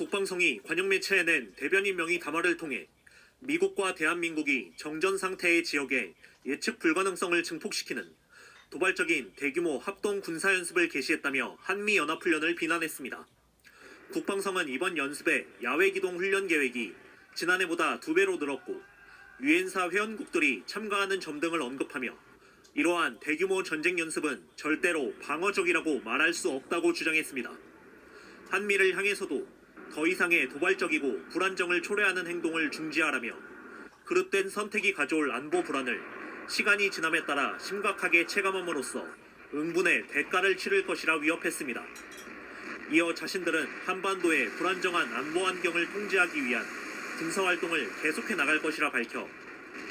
북방성이 관영 매체에 낸 대변인 명의 담화를 통해 미국과 대한민국이 정전 상태의 지역에 예측 불가능성을 증폭시키는 도발적인 대규모 합동 군사 연습을 개시했다며 한미 연합 훈련을 비난했습니다. 국방성은 이번 연습의 야외 기동 훈련 계획이 지난해보다 두 배로 늘었고 유엔사 회원국들이 참가하는 점 등을 언급하며 이러한 대규모 전쟁 연습은 절대로 방어적이라고 말할 수 없다고 주장했습니다. 한미를 향해서도 더 이상의 도발적이고 불안정을 초래하는 행동을 중지하라며 그릇된 선택이 가져올 안보 불안을 시간이 지남에 따라 심각하게 체감함으로써 응분의 대가를 치를 것이라 위협했습니다. 이어 자신들은 한반도의 불안정한 안보 환경을 통제하기 위한 군사 활동을 계속해 나갈 것이라 밝혀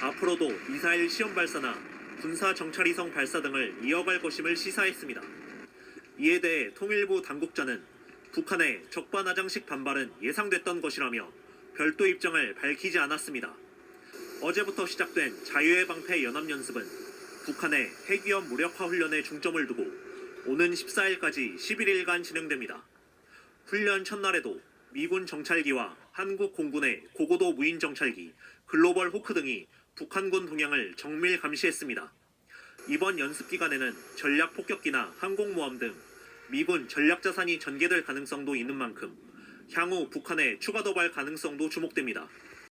앞으로도 미사일 시험 발사나 군사 정찰위성 발사 등을 이어갈 것임을 시사했습니다. 이에 대해 통일부 당국자는 북한의 적반하장식 반발은 예상됐던 것이라며 별도 입장을 밝히지 않았습니다. 어제부터 시작된 자유의 방패 연합 연습은 북한의 핵위험 무력화 훈련에 중점을 두고 오는 14일까지 11일간 진행됩니다. 훈련 첫날에도 미군 정찰기와 한국 공군의 고고도 무인 정찰기, 글로벌 호크 등이 북한군 동향을 정밀 감시했습니다. 이번 연습 기간에는 전략 폭격기나 항공모함 등 미군 전략 자산이 전개될 가능성도 있는 만큼 향후 북한의 추가 도발 가능성도 주목됩니다.